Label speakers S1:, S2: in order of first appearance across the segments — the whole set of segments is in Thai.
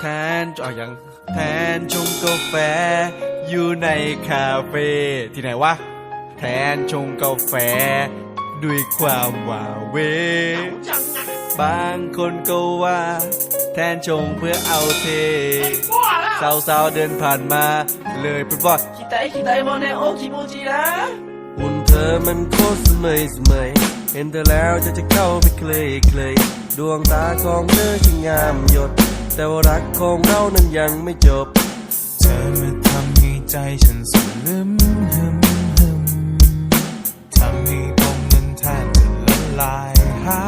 S1: แทนอ๋อยังแทนชงกาแฟ อยู่ในคาเฟ่ที่ไหนวะ แทนชงกาแฟ ด้วยความหวาเว บางคนก็ว่า แทนชงเพื่อเอาเท
S2: สาว
S1: สาวเดินผ่านมา เลยพูดว่า
S2: คิดไตคิดไตมอน
S1: แนโอคิโมจิละอุ่นเธอมันโคตรสมัยสมัย เห็นเธอแล้วจะจะเข้าไปเคลยเคลยดวงตาของเธอที่งามหยด แต่ว่ารักของเรานั้นยังไม่จบ
S3: เธอมาทำให้ใจฉันสลึมหึมหึมทำให้ผมนั้นแทบจะละลายหา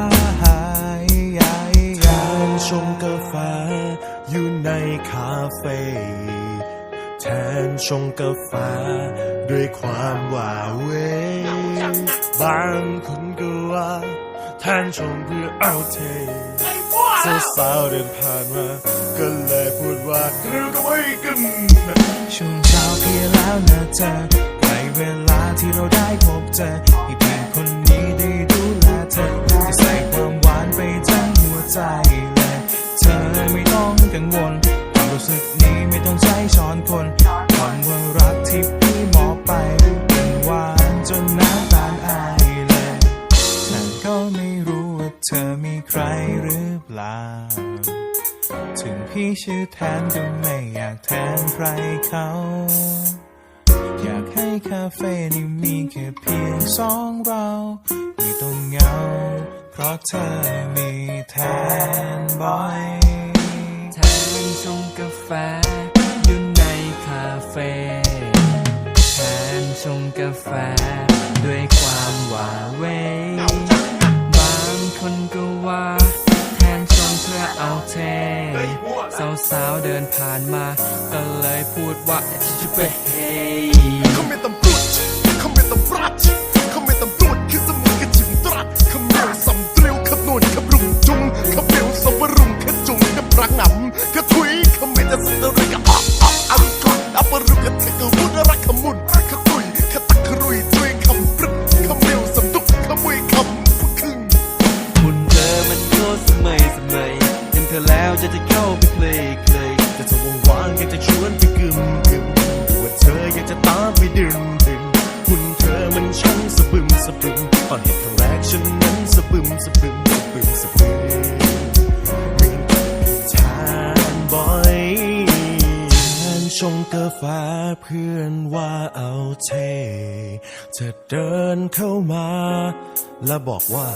S3: ยยายยายชงกาแฟอยู่ในคาเฟ่แทนชงกาแฟด้วยความหวาเว บางคนก็ว่าแทนชงเพื่อเอาเท
S2: บ้า
S3: สา
S2: ว
S3: เดินผ่านมาก็เลยพูดว่าเรือก็ไม่กันช่วงเช้าเพียแล้วนะเธอใกล้เวลาที่เราได้พบเจอให้เพียงคนนี้ได้ดูแลเธอจะใส่ความหวานไปทั้งหัวใจเลยเธอไม่ต้องกังวลความรู้สึกนี้ไม่ต้องใช้ช้อนคน ไม่รู้ว่าเธอมีใครหรือเปล่า ถึงพี่ชื่อแทนก็ไม่อยากแทนใครเขา อยากให้คาเฟ่นี้มีแค่เพียงสองเราไม่ต้องเหงา เพราะเธอมีแทนบ่อย
S1: แทนชงกาแฟอยู่ในคาเฟ่แทนชงกาแฟด้วยความหวาเว คนก็ว่า แทนชงเพื่อเอาเทสาวๆเดินผ่านมา ก็เลยพูดว่าจะไปเฮ มัยสมัยเห็นเธอแล้วจะจะเข้าไปเคลยเคลย
S3: แต่เธอว่างๆอยากจะชวนไปกึมกึมว่าเธออยากจะตามไปดื่มดื่มหุ่นเธอมันช่างสะบึมสะบึมตอนเห็นครั้งแรกฉันนั้นสะบึมสะบึมสะบึมสะบึมมีทานบอยทานชงกาแฟเพื่อนว่าเอาเทเธอเดินเข้ามา แล้วบอกว่า